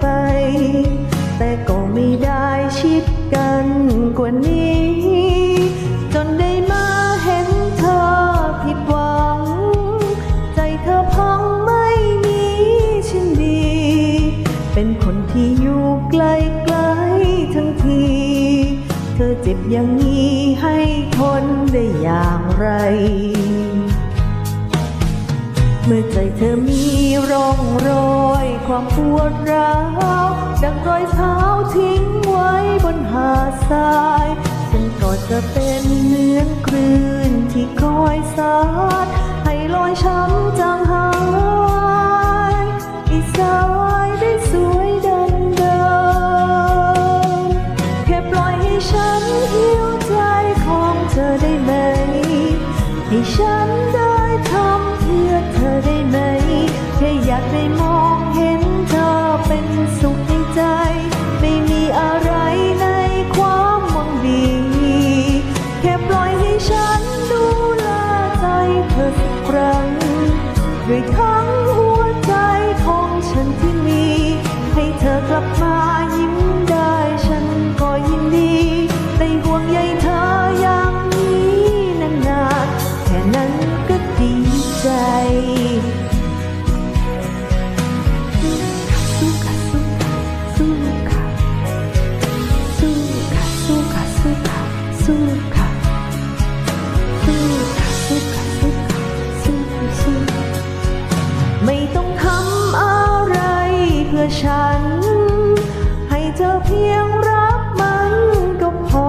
ไป แต่ก็ไม่ได้ชิดกันกว่านี้ จนได้มาเห็นเธอผิดหวัง ใจเธอพังไม่มีชินดี เป็นคนที่อยู่ไกลไกลๆทั้งที เธอเจ็บอย่างนี้ให้ทนได้อย่างไรเมื่อใจเธอมีร่องรอย ความปวดร้าวดังรอยเท้าทิ้งไว้บนหาดทรายฉันก็จะเป็นเหมือนคลื่นที่คอยสาดให้รอยช้ำจางหายอีสายได้สวยดังเดิมแค่ปล่อยให้ฉันหิวใจของเธอได้ไหม ให้ฉันได้ทำเพื่อเธอได้ไหมแค่อยากได้ม every color. งรับมันก็พอ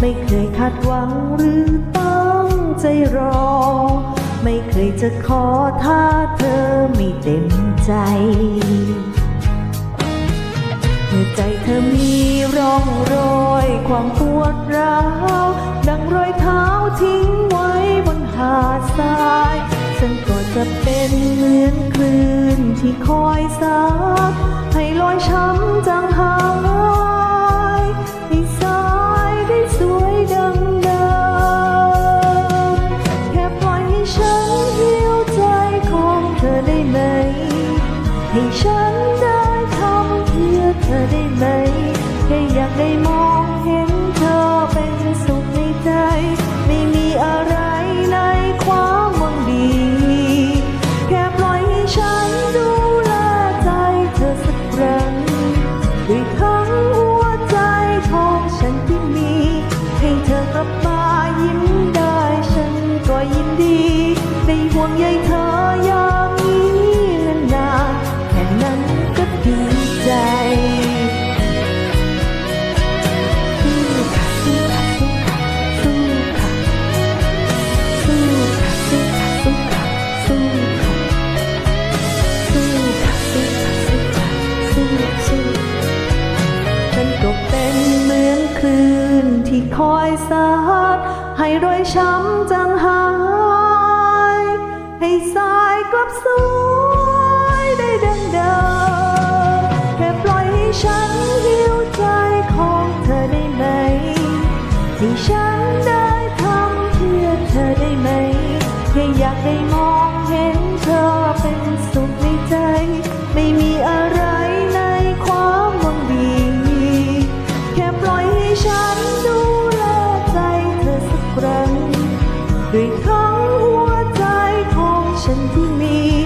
ไม่เคยคาดหวังหรือตั้งใจรอ ไม่เคยจะขอถ้าเธอไม่เต็มใจเมื่อใจเธอมีร่องรอยความปวดร้าวดังรอยเท้าทิ้งไว้บนหาดทรายฉันก็จะเป็นเหมือนคลื่นที่คอยซับให้รอยช้ำ ให้ฉันได้ทำเพื่อเธอได้ไหม คลื่นที่คอยซัดให้รอยช้ำจางหาย ให้สายกลับสวยได้ดังเดิมแค่ปล่อยให้ฉันหิวใจของเธอได้ไหมให้ฉันได้ ฉันที่มี